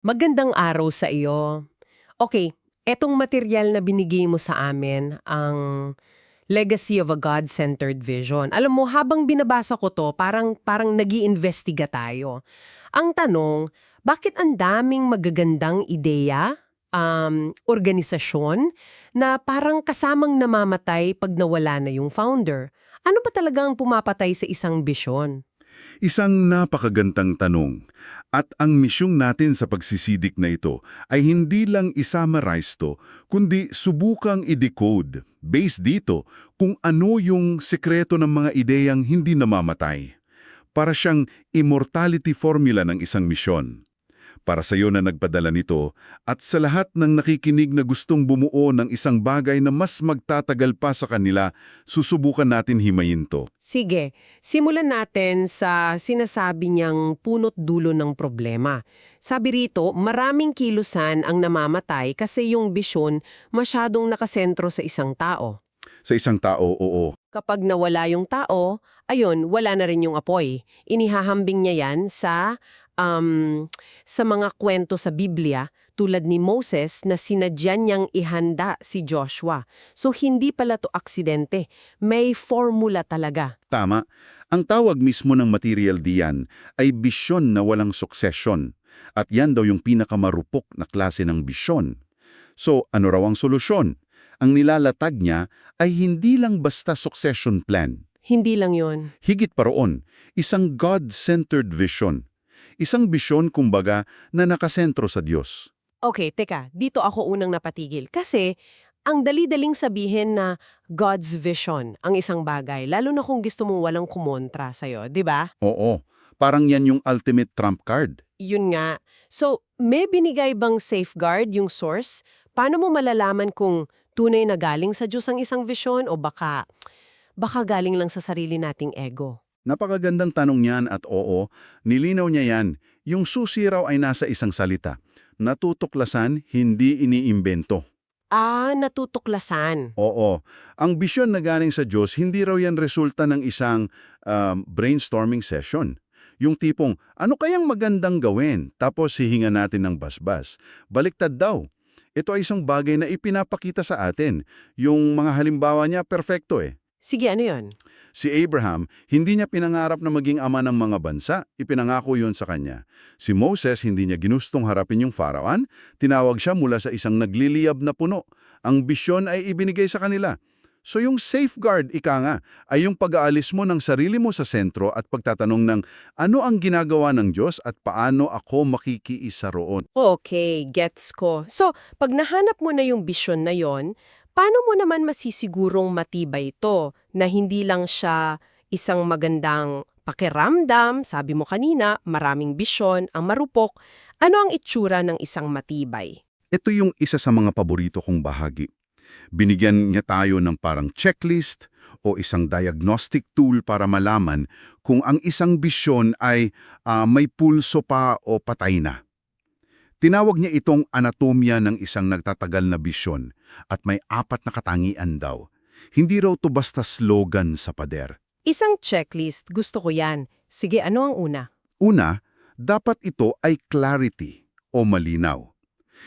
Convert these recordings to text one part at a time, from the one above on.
Magandang araw sa iyo. Okay, etong material na binigay mo sa amin, ang Legacy of a God-Centered Vision. Alam mo, habang binabasa ko to, parang, parang nag iimbestiga tayo. Ang tanong, bakit ang daming magagandang ideya, um, organisasyon, na parang kasamang namamatay pag nawala na yung founder? Ano ba talagang pumapatay sa isang bisyon? Isang napakagantang tanong. At ang misyong natin sa pagsisidik na ito ay hindi lang isummarize to, kundi subukang i-decode, based dito, kung ano yung sekreto ng mga ideyang hindi namamatay. Para siyang immortality formula ng isang misyon. Para sa iyo na nagpadala nito at sa lahat ng nakikinig na gustong bumuo ng isang bagay na mas magtatagal pa sa kanila, susubukan natin himayin to. Sige, simulan natin sa sinasabi niyang punot dulo ng problema. Sabi rito, maraming kilusan ang namamatay kasi yung bisyon masyadong nakasentro sa isang tao. Sa isang tao, oo. Kapag nawala yung tao, ayun, wala na rin yung apoy. Inihahambing niya yan sa, um, sa mga kwento sa Biblia tulad ni Moses na sinadya niyang ihanda si Joshua. So hindi pala to aksidente, may formula talaga. Tama. Ang tawag mismo ng material diyan ay bisyon na walang succession. At yan daw yung pinakamarupok na klase ng bisyon. So, ano raw ang solusyon? Ang nilalatag niya ay hindi lang basta succession plan. Hindi lang yon. Higit pa roon, isang God-centered vision. Isang bisyon, kumbaga, na nakasentro sa Diyos. Okay, teka, dito ako unang napatigil. Kasi, ang dali-daling sabihin na God's vision ang isang bagay, lalo na kung gusto mong walang kumontra sa'yo, di ba? Oo, parang yan yung ultimate trump card. Yun nga. So, may binigay bang safeguard yung source? Paano mo malalaman kung tunay na galing sa Diyos ang isang vision o baka, baka galing lang sa sarili nating ego? Napakagandang tanong niyan at oo, nilinaw niya yan. Yung susi raw ay nasa isang salita. Natutuklasan, hindi iniimbento. Ah, natutuklasan. Oo, ang bisyon na galing sa Diyos, hindi raw yan resulta ng isang um, brainstorming session. Yung tipong, ano kayang magandang gawin? Tapos hihinga natin ng basbas. Baliktad daw. Ito ay isang bagay na ipinapakita sa atin. Yung mga halimbawa niya, perfecto eh. Sige, ano yon? Si Abraham, hindi niya pinangarap na maging ama ng mga bansa, ipinangako yun sa kanya. Si Moses, hindi niya ginustong harapin yung Faraon, tinawag siya mula sa isang nagliliyab na puno. Ang bisyon ay ibinigay sa kanila. So yung safeguard, ika nga, ay yung pag-aalis mo ng sarili mo sa sentro at pagtatanong ng ano ang ginagawa ng Diyos at paano ako makikiisa roon. Okay, gets ko. So, pag nahanap mo na yung bisyon na yon, paano mo naman masisigurong matibay ito na hindi lang siya isang magandang pakiramdam, sabi mo kanina, maraming bisyon, ang marupok, ano ang itsura ng isang matibay? Ito yung isa sa mga paborito kong bahagi. Binigyan niya tayo ng parang checklist o isang diagnostic tool para malaman kung ang isang bisyon ay ah, may pulso pa o patay na. Tinawag niya itong anatomya ng isang nagtatagal na bisyon at may apat na katangian daw. Hindi raw to basta slogan sa pader. Isang checklist, gusto ko yan. Sige, ano ang una? Una, dapat ito ay clarity o malinaw.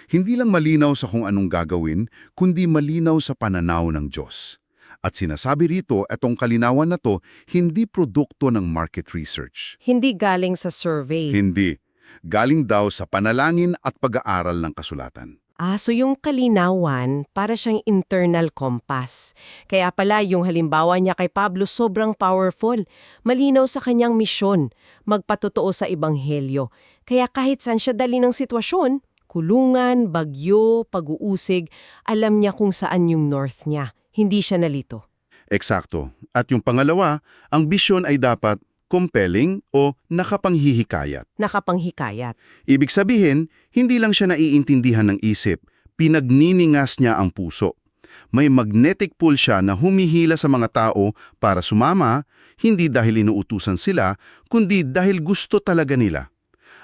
Hindi lang malinaw sa kung anong gagawin, kundi malinaw sa pananaw ng Diyos. At sinasabi rito, itong kalinawan na to, hindi produkto ng market research. Hindi galing sa survey. Hindi. Galing daw sa panalangin at pag-aaral ng kasulatan. Ah, so yung kalinawan, para siyang internal compass. Kaya pala yung halimbawa niya kay Pablo sobrang powerful. Malinaw sa kanyang misyon, magpatotoo sa ebanghelyo. Kaya kahit saan siya dali ng sitwasyon, kulungan, bagyo, pag-uusig, alam niya kung saan yung north niya. Hindi siya nalito. Eksakto. At yung pangalawa, ang bisyon ay dapat compelling o nakapanghihikayat. Nakapanghikayat. Ibig sabihin, hindi lang siya naiintindihan ng isip, pinagniningas niya ang puso. May magnetic pull siya na humihila sa mga tao para sumama, hindi dahil inuutusan sila, kundi dahil gusto talaga nila.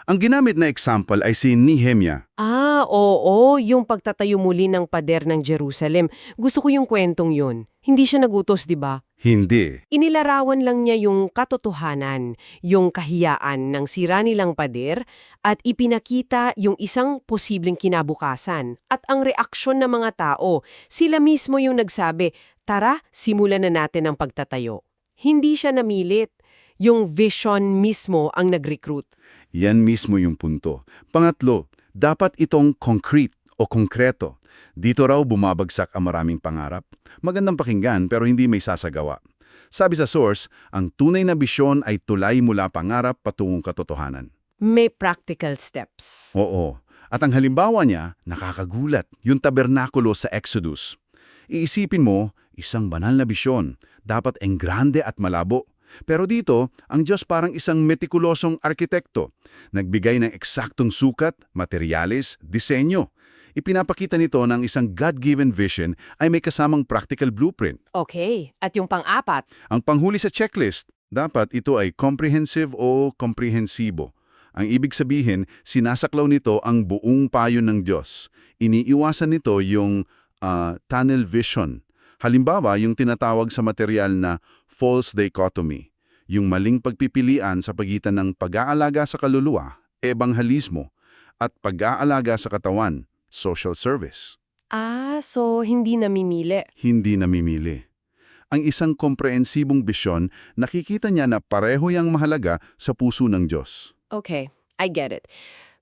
Ang ginamit na example ay si Nehemia. Ah, oo, yung pagtatayo muli ng pader ng Jerusalem. Gusto ko yung kwentong yun. Hindi siya nagutos, di ba? Hindi. Inilarawan lang niya yung katotohanan, yung kahiyaan ng sira nilang pader at ipinakita yung isang posibleng kinabukasan. At ang reaksyon ng mga tao, sila mismo yung nagsabi, tara, simulan na natin ang pagtatayo. Hindi siya namilit. Yung vision mismo ang nag-recruit. Yan mismo yung punto. Pangatlo, dapat itong concrete o konkreto. Dito raw bumabagsak ang maraming pangarap. Magandang pakinggan pero hindi may sasagawa. Sabi sa source, ang tunay na bisyon ay tulay mula pangarap patungong katotohanan. May practical steps. Oo. At ang halimbawa niya, nakakagulat, yung tabernakulo sa Exodus. Iisipin mo, isang banal na bisyon, dapat enggrande at malabo. Pero dito, ang Diyos parang isang metikulosong arkitekto. Nagbigay ng eksaktong sukat, materyales, disenyo. Ipinapakita nito ng isang God-given vision ay may kasamang practical blueprint. Okay. At yung pang-apat, Ang panghuli sa checklist, dapat ito ay comprehensive o komprehensibo. Ang ibig sabihin, sinasaklaw nito ang buong payo ng Diyos. Iniiwasan nito yung ah, tunnel vision. Halimbawa, yung tinatawag sa material na false dichotomy, yung maling pagpipilian sa pagitan ng pag-aalaga sa kaluluwa, ebanghalismo, at pag-aalaga sa katawan, social service. Ah, so hindi namimili. Hindi namimili. Ang isang komprehensibong bisyon, nakikita niya na pareho yang mahalaga sa puso ng Diyos. Okay, I get it.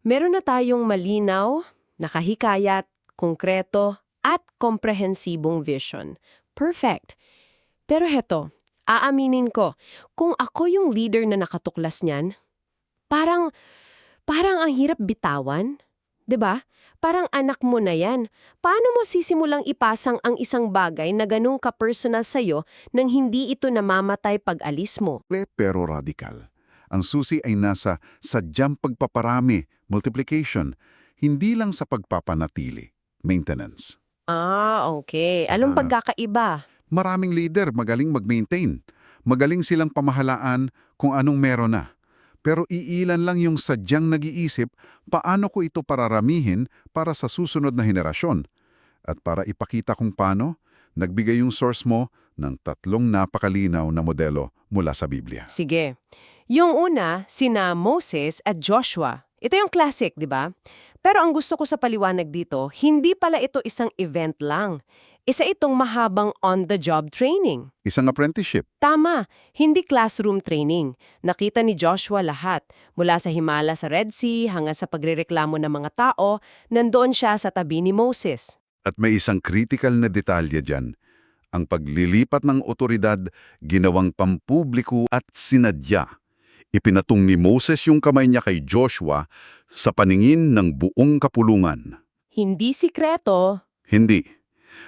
Meron na tayong malinaw, nakahikayat, konkreto, at komprehensibong vision. Perfect. Pero heto, aaminin ko, kung ako yung leader na nakatuklas niyan, parang, parang ang hirap bitawan. 'Di ba? Parang anak mo na yan. Paano mo sisimulang ipasang ang isang bagay na ganung ka-personal sa'yo nang hindi ito namamatay pag alis mo? Simple pero radical. Ang susi ay nasa sadyang pagpaparami, multiplication, hindi lang sa pagpapanatili, maintenance. Ah, okay. Anong Ah. pagkakaiba? Maraming leader magaling mag-maintain. Magaling silang pamahalaan kung anong meron na. Pero iilan lang yung sadyang nag-iisip paano ko ito pararamihin para sa susunod na henerasyon. At para ipakita kung paano, nagbigay yung source mo ng tatlong napakalinaw na modelo mula sa Biblia. Sige. Yung una, sina Moses at Joshua. Ito yung classic, di ba? Pero ang gusto ko sa paliwanag dito, hindi pala ito isang event lang. Isa itong mahabang on-the-job training. Isang apprenticeship. Tama, hindi classroom training. Nakita ni Joshua lahat. Mula sa himala sa Red Sea hanggang sa pagrereklamo ng mga tao, nandoon siya sa tabi ni Moses. At may isang critical na detalye dyan. Ang paglilipat ng otoridad, ginawang pampubliko at sinadya. Ipinatong ni Moses yung kamay niya kay Joshua sa paningin ng buong kapulungan. Hindi sikreto, Hindi.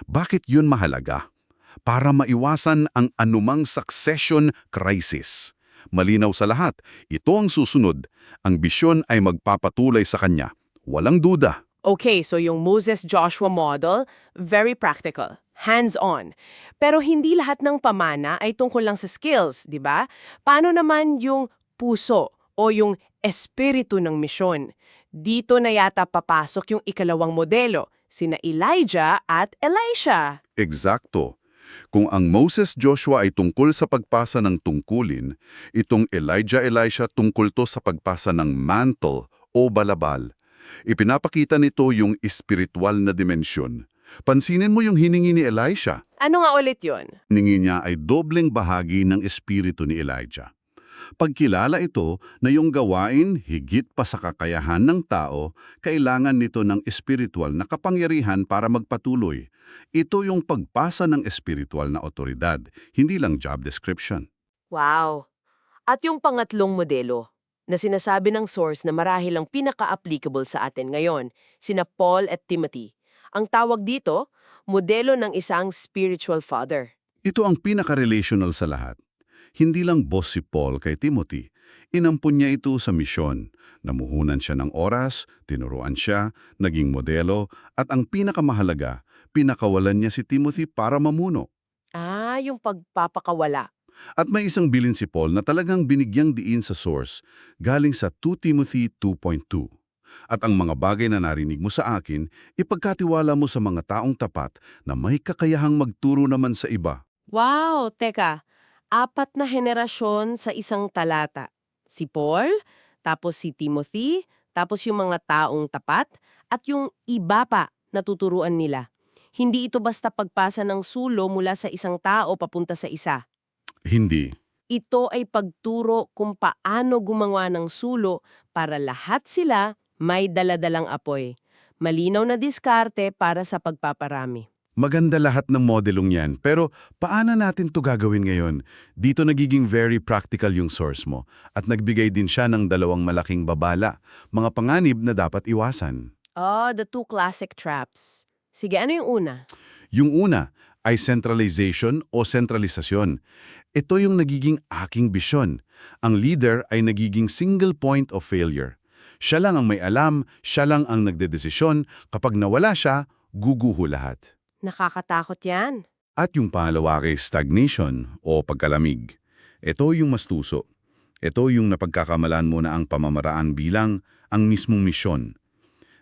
Bakit yun mahalaga? Para maiwasan ang anumang succession crisis. Malinaw sa lahat, ito ang susunod. Ang bisyon ay magpapatuloy sa kanya. Walang duda. Okay, so yung Moses-Joshua model, very practical, hands-on. Pero hindi lahat ng pamana ay tungkol lang sa skills, di ba? Paano naman yung puso o yung espiritu ng misyon? Dito na yata papasok yung ikalawang modelo, sina Elijah at Elisha. Eksakto. Kung ang Moses Joshua ay tungkol sa pagpasa ng tungkulin, itong Elijah Elisha tungkol to sa pagpasa ng mantle o balabal. Ipinapakita nito yung espiritual na dimensyon. Pansinin mo yung hiningi ni Elisha. Ano nga ulit yon? Hiningi niya ay dobleng bahagi ng espiritu ni Elijah. Pagkilala ito na yung gawain higit pa sa kakayahan ng tao, kailangan nito ng espiritual na kapangyarihan para magpatuloy. Ito yung pagpasa ng espiritual na otoridad, hindi lang job description. Wow! At yung pangatlong modelo, na sinasabi ng source na marahil ang pinaka-applicable sa atin ngayon, sina Paul at Timothy. Ang tawag dito, modelo ng isang spiritual father. Ito ang pinaka-relational sa lahat. Hindi lang boss si Paul kay Timothy. Inampun niya ito sa misyon. Namuhunan siya ng oras, tinuruan siya, naging modelo, at ang pinakamahalaga, pinakawalan niya si Timothy para mamuno. Ah, yung pagpapakawala. At may isang bilin si Paul na talagang binigyang diin sa source, galing sa 2 Timothy 2.2. At ang mga bagay na narinig mo sa akin, ipagkatiwala mo sa mga taong tapat na may kakayahang magturo naman sa iba. Wow, teka. Apat na henerasyon sa isang talata. Si Paul, tapos si Timothy, tapos yung mga taong tapat, at yung iba pa na tuturuan nila. Hindi ito basta pagpasa ng sulo mula sa isang tao papunta sa isa. Hindi. Ito ay pagturo kung paano gumawa ng sulo para lahat sila may daladalang apoy. Malinaw na diskarte para sa pagpaparami. Maganda lahat ng modelong yan, pero paano natin to gagawin ngayon? Dito nagiging very practical yung source mo at nagbigay din siya ng dalawang malaking babala, mga panganib na dapat iwasan. Oh, the two classic traps. Sige, ano yung una? Yung una ay centralization o sentralisasyon. Ito yung nagiging aking bisyon. Ang leader ay nagiging single point of failure. Siya lang ang may alam, siya lang ang nagdedesisyon. Kapag nawala siya, guguho lahat. Nakakatakot yan. At yung pangalawa kay stagnation o pagkalamig. Ito yung mastuso. Ito yung napagkakamalan mo na ang pamamaraan bilang ang mismong misyon.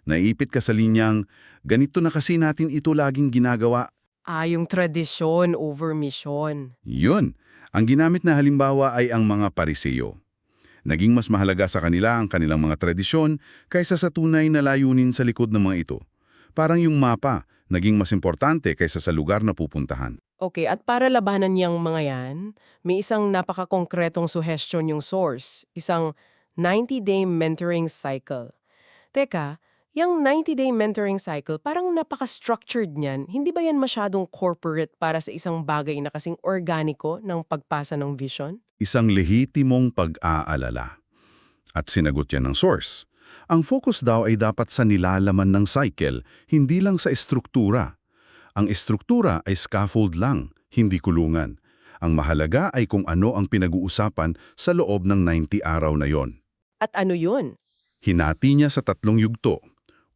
Naipit ka sa linyang, ganito na kasi natin ito laging ginagawa. Ah, yung tradisyon over mission. Yun. Ang ginamit na halimbawa ay ang mga pariseyo. Naging mas mahalaga sa kanila ang kanilang mga tradisyon kaysa sa tunay na layunin sa likod ng mga ito. Parang yung mapa, naging mas importante kaysa sa lugar na pupuntahan. Okay, at para labanan niyang mga yan, may isang napaka-konkretong suggestion yung source, isang 90-day mentoring cycle. Teka, yung 90-day mentoring cycle, parang napaka-structured niyan. Hindi ba yan masyadong corporate para sa isang bagay na kasing organiko ng pagpasa ng vision? Isang lehitimong pag-aalala. At sinagot yan ng source. Ang focus daw ay dapat sa nilalaman ng cycle, hindi lang sa estruktura. Ang estruktura ay scaffold lang, hindi kulungan. Ang mahalaga ay kung ano ang pinag-uusapan sa loob ng 90 araw na yon. At ano yun? Hinati niya sa tatlong yugto.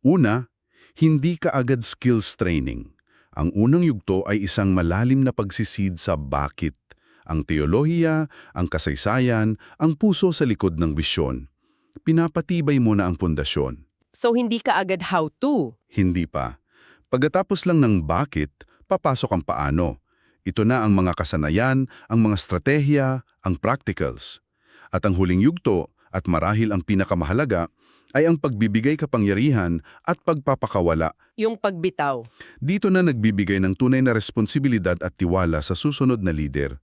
Una, hindi ka agad skills training. Ang unang yugto ay isang malalim na pagsisid sa bakit. Ang teolohiya, ang kasaysayan, ang puso sa likod ng bisyon. Pinapatibay mo na ang pundasyon. So hindi ka agad how to. Hindi pa. Pagkatapos lang ng bakit, papasok ang paano. Ito na ang mga kasanayan, ang mga stratehiya, ang practicals. At ang huling yugto, at marahil ang pinakamahalaga, ay ang pagbibigay kapangyarihan at pagpapakawala. Yung pagbitaw. Dito na nagbibigay ng tunay na responsibilidad at tiwala sa susunod na leader.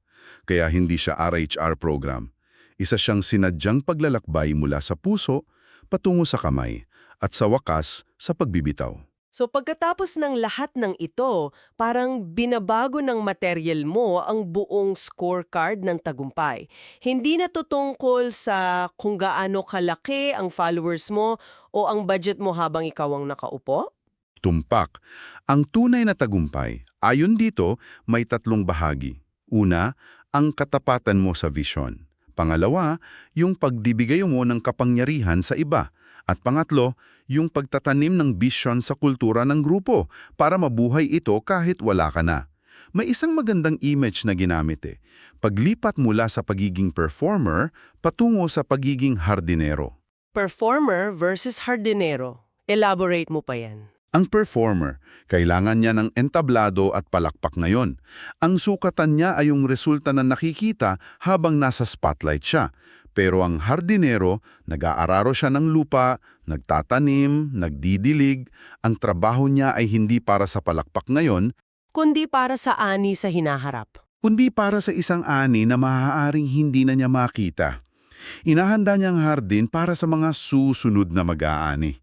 Kaya hindi siya RHR program. Isa siyang sinadyang paglalakbay mula sa puso patungo sa kamay at sa wakas sa pagbibitaw. So pagkatapos ng lahat ng ito, parang binabago ng material mo ang buong scorecard ng tagumpay. Hindi na to tungkol sa kung gaano kalaki ang followers mo o ang budget mo habang ikaw ang nakaupo. Tumpak. Ang tunay na tagumpay, ayon dito, may tatlong bahagi. Una, ang katapatan mo sa vision. Pangalawa, yung pagdibigay mo ng kapangyarihan sa iba. At pangatlo, yung pagtatanim ng vision sa kultura ng grupo para mabuhay ito kahit wala ka na. May isang magandang image na ginamit eh. Paglipat mula sa pagiging performer patungo sa pagiging hardinero. Performer versus hardinero. Elaborate mo pa yan. Ang performer, kailangan niya ng entablado at palakpak ngayon. Ang sukatan niya ay yung resulta na nakikita habang nasa spotlight siya. Pero ang hardinero, nag-aararo siya ng lupa, nagtatanim, nagdidilig. Ang trabaho niya ay hindi para sa palakpak ngayon, Kundi para sa ani sa hinaharap. kundi para sa isang ani na maaaring hindi na niya makita. Inahanda niyang hardin para sa mga susunod na mag-aani.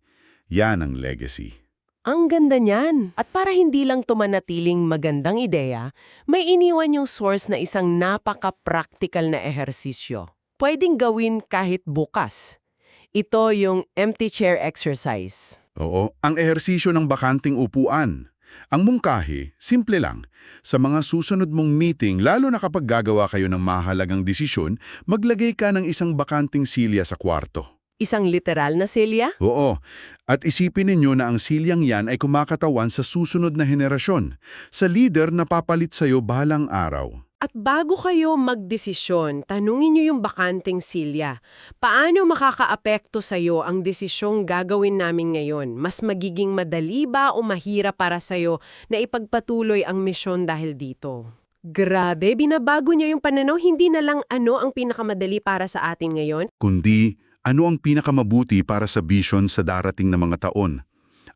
Yan ang legacy. Ang ganda niyan. At para hindi lang tumanatiling magandang ideya, may iniwan yung source na isang napaka-practical na ehersisyo. Pwedeng gawin kahit bukas. Ito yung empty chair exercise. Oo, ang ehersisyo ng bakanting upuan. Ang mungkahi, simple lang. Sa mga susunod mong meeting, lalo na kapag gagawa kayo ng mahalagang desisyon, maglagay ka ng isang bakanting silya sa kwarto. Isang literal na silya? Oo, at isipin ninyo na ang silyang yan ay kumakatawan sa susunod na henerasyon, sa leader na papalit sa'yo balang araw. At bago kayo magdesisyon, tanungin niyo yung bakanting silya. Paano makakaapekto sa iyo ang desisyong gagawin namin ngayon? Mas magiging madali ba o mahirap para sa iyo na ipagpatuloy ang misyon dahil dito? Grabe, binabago niya yung pananaw. Hindi na lang ano ang pinakamadali para sa atin ngayon. Kundi, ano ang pinakamabuti para sa vision sa darating na mga taon?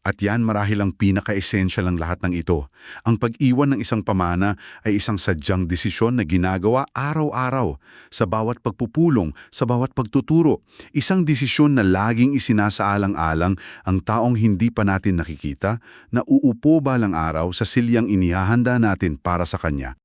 At yan marahil ang pinaka-essential ng lahat ng ito. Ang pag-iwan ng isang pamana ay isang sadyang desisyon na ginagawa araw-araw, sa bawat pagpupulong, sa bawat pagtuturo. Isang desisyon na laging isinasaalang-alang ang taong hindi pa natin nakikita, na uupo balang araw sa silyang inihahanda natin para sa kanya.